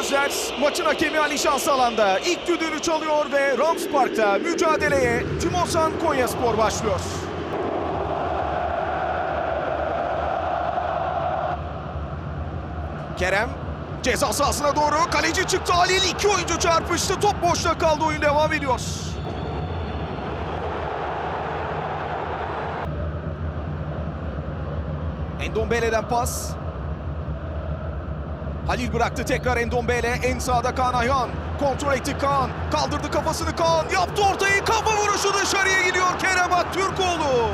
gözler maçın hakemi Ali Şansalan'da. İlk düdüğünü çalıyor ve Rams Park'ta mücadeleye Timosan Konyaspor başlıyor. Kerem ceza sahasına doğru kaleci çıktı Halil iki oyuncu çarpıştı top boşta kaldı oyun devam ediyor. Endombele'den pas. Halil bıraktı tekrar Endombele. En sağda Kaan Ayhan. Kontrol etti Kaan. Kaldırdı kafasını Kaan. Yaptı ortayı. Kafa vuruşu dışarıya gidiyor Kerem Aktürkoğlu.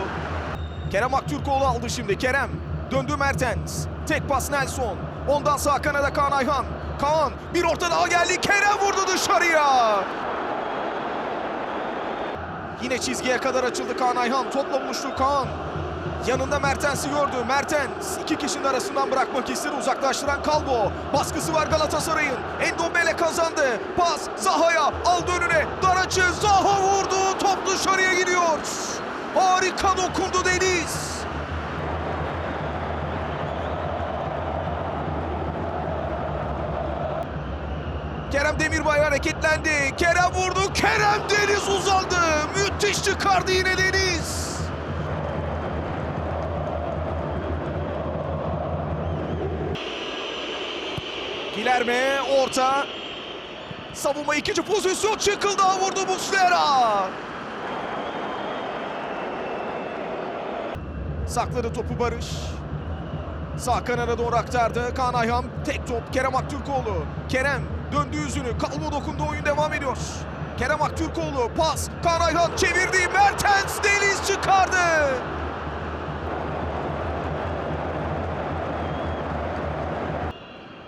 Kerem Aktürkoğlu aldı şimdi. Kerem. Döndü Mertens. Tek pas Nelson. Ondan sağ kanada Kaan Ayhan. Kaan bir orta daha geldi. Kerem vurdu dışarıya. Yine çizgiye kadar açıldı Kaan Ayhan. Topla buluştu Kaan. Yanında Mertens'i gördü. Mertens iki kişinin arasından bırakmak istedi. Uzaklaştıran Kalbo. Baskısı var Galatasaray'ın. Endombele kazandı. Pas Zaha'ya. Aldı önüne. Dar açı. Zaha vurdu. Top dışarıya gidiyor. Harika dokundu Deniz. Kerem Demirbay hareketlendi. Kerem vurdu. Kerem Deniz uzandı. Müthiş çıkardı yine Deniz. Gilerme orta. Savunma ikinci pozisyon çıkıldı. Vurdu Muslera. Sakladı topu Barış. Sağ kanada doğru aktardı. Kaan Ayhan tek top Kerem Aktürkoğlu. Kerem döndü yüzünü. Kalbo dokundu oyun devam ediyor. Kerem Aktürkoğlu pas. Kaan Ayhan çevirdi. Mertens Deniz çıkardı.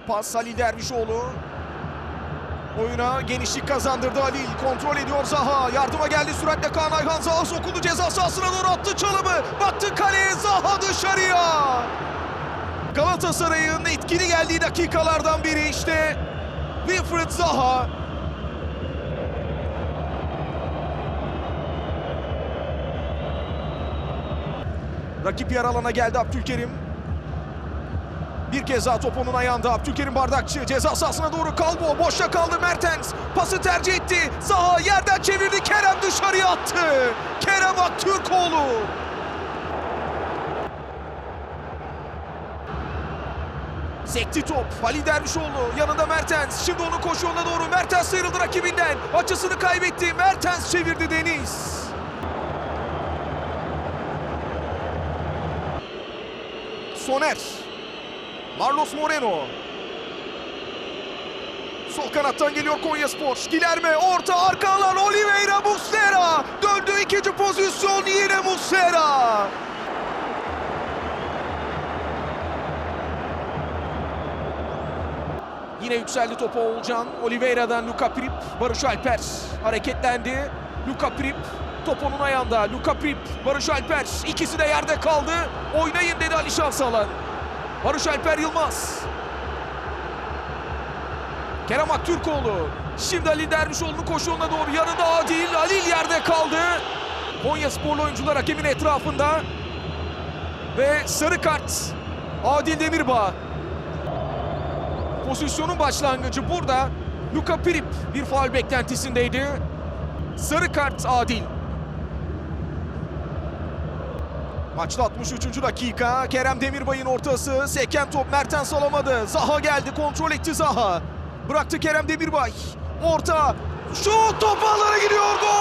Pas Halil Dervişoğlu. Oyuna genişlik kazandırdı Halil. Kontrol ediyor Zaha. Yardıma geldi süratle Kaan Ayhan. Zaha sokuldu ceza sahasına doğru attı çalımı. Baktı kaleye Zaha dışarıya. Galatasaray'ın etkili geldiği dakikalardan biri işte Wilfried Zaha. Rakip yer alana geldi Abdülkerim. Bir kez daha top onun ayağında. Abdülkerim Bardakçı ceza sahasına doğru Kalbo. Boşta kaldı Mertens. Pası tercih etti. Zaha yerden çevirdi. Kerem dışarıya attı. Kerem Aktürkoğlu. Sekti top. Halil Dervişoğlu yanında Mertens. Şimdi onun koşu yoluna doğru. Mertens sıyrıldı rakibinden. Açısını kaybetti. Mertens çevirdi Deniz. Soner. Marlos Moreno. Sol kanattan geliyor Konyaspor. Gilerme orta arka alan Oliveira Muslera. Döndü ikinci pozisyon yine Muslera. Yine yükseldi topa Oğulcan. Oliveira'dan Luka Prip. Barış Alper hareketlendi. Luka Prip top onun ayağında. Luka Prip, Barış Alper ikisi de yerde kaldı. Oynayın dedi Ali Şansalan. Barış Alper Yılmaz. Kerem Aktürkoğlu. Şimdi Ali Dervişoğlu'nun koşu yoluna doğru yanında Adil. Halil yerde kaldı. Konya sporlu oyuncular hakemin etrafında. Ve sarı kart Adil Demirbağ. Pozisyonun başlangıcı burada. Luka Prip bir faul beklentisindeydi. Sarı kart Adil. Maçta 63. dakika. Kerem Demirbay'ın ortası. Seken top Mertens alamadı. Zaha geldi. Kontrol etti Zaha. Bıraktı Kerem Demirbay. Orta. Şut top ağlara gidiyor. Gol!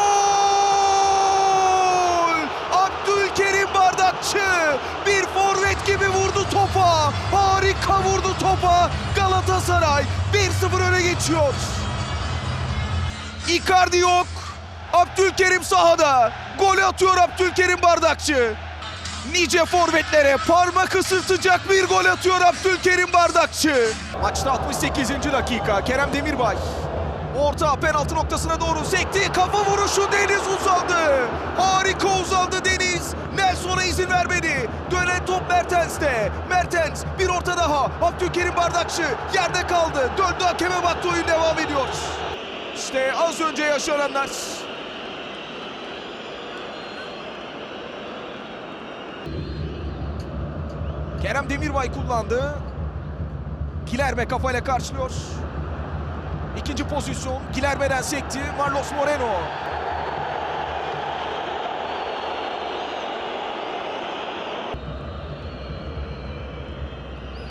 Abdülkerim Bardakçı. Bir forvet gibi vurdu topa. Harika vurdu topa. Galatasaray 1-0 öne geçiyor. Icardi yok. Abdülkerim sahada. Gol atıyor Abdülkerim Bardakçı. Nice forvetlere parmak ısırtacak bir gol atıyor Abdülkerim Bardakçı. Maçta 68. dakika Kerem Demirbay. Orta penaltı noktasına doğru sekti. Kafa vuruşu Deniz uzandı. Harika uzandı Deniz. Nelson'a izin vermedi. Dönen top Mertens'te. Mertens bir orta daha. Abdülkerim Bardakçı yerde kaldı. Döndü hakeme baktı oyun devam ediyor. İşte az önce yaşananlar. Kerem Demirbay kullandı. Kilerme kafayla karşılıyor. İkinci pozisyon Gilerme'den sekti Marlos Moreno.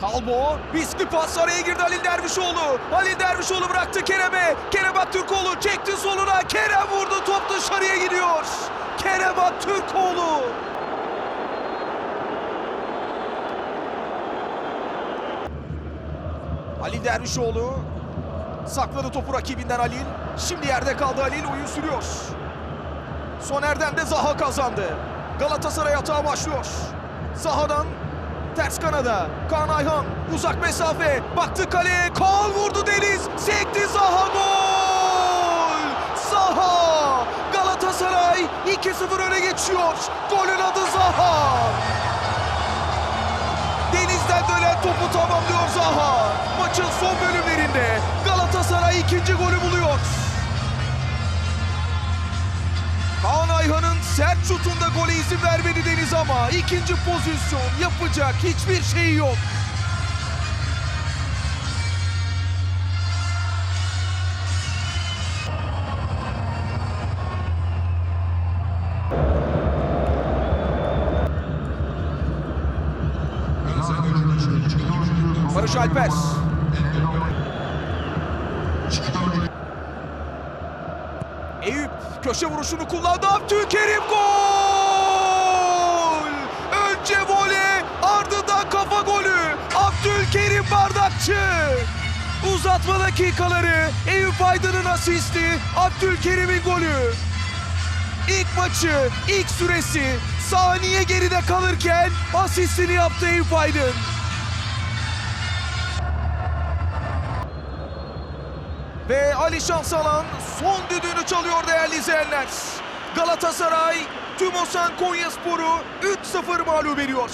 Kalbo, riskli pas araya girdi Halil Dervişoğlu. Halil Dervişoğlu bıraktı Kerem'e. Kerem Aktürkoğlu çekti soluna. Kerem vurdu, top dışarıya gidiyor. Kerem Aktürkoğlu. Halil Dervişoğlu sakladı topu rakibinden Halil. Şimdi yerde kaldı Halil, oyun sürüyor. Soner'den de Zaha kazandı. Galatasaray atağa başlıyor. Zaha'dan ters kanada. Kaan Ayhan uzak mesafe. Baktı kaleye. Kaan vurdu Deniz. Sekti Zaha gol. Zaha. Galatasaray 2-0 öne geçiyor. Golün adı Zaha. Dönen topu tamamlıyor Zaha. Maçın son bölümlerinde Galatasaray ikinci golü buluyor. Kaan Ayhan'ın sert şutunda gole izin vermedi Deniz ama ikinci pozisyon yapacak hiçbir şey yok. Barış Alper. Eyüp köşe vuruşunu kullandı. Abdülkerim gol! Önce voley ardından kafa golü. Abdülkerim Bardakçı. Uzatma dakikaları Eyüp Aydın'ın asisti. Abdülkerim'in golü. İlk maçı, ilk süresi saniye geride kalırken asistini yaptı Eyüp Aydın. Ve Ali Şansalan son düdüğünü çalıyor değerli izleyenler. Galatasaray Tümosan Konyaspor'u 3-0 mağlup ediyor.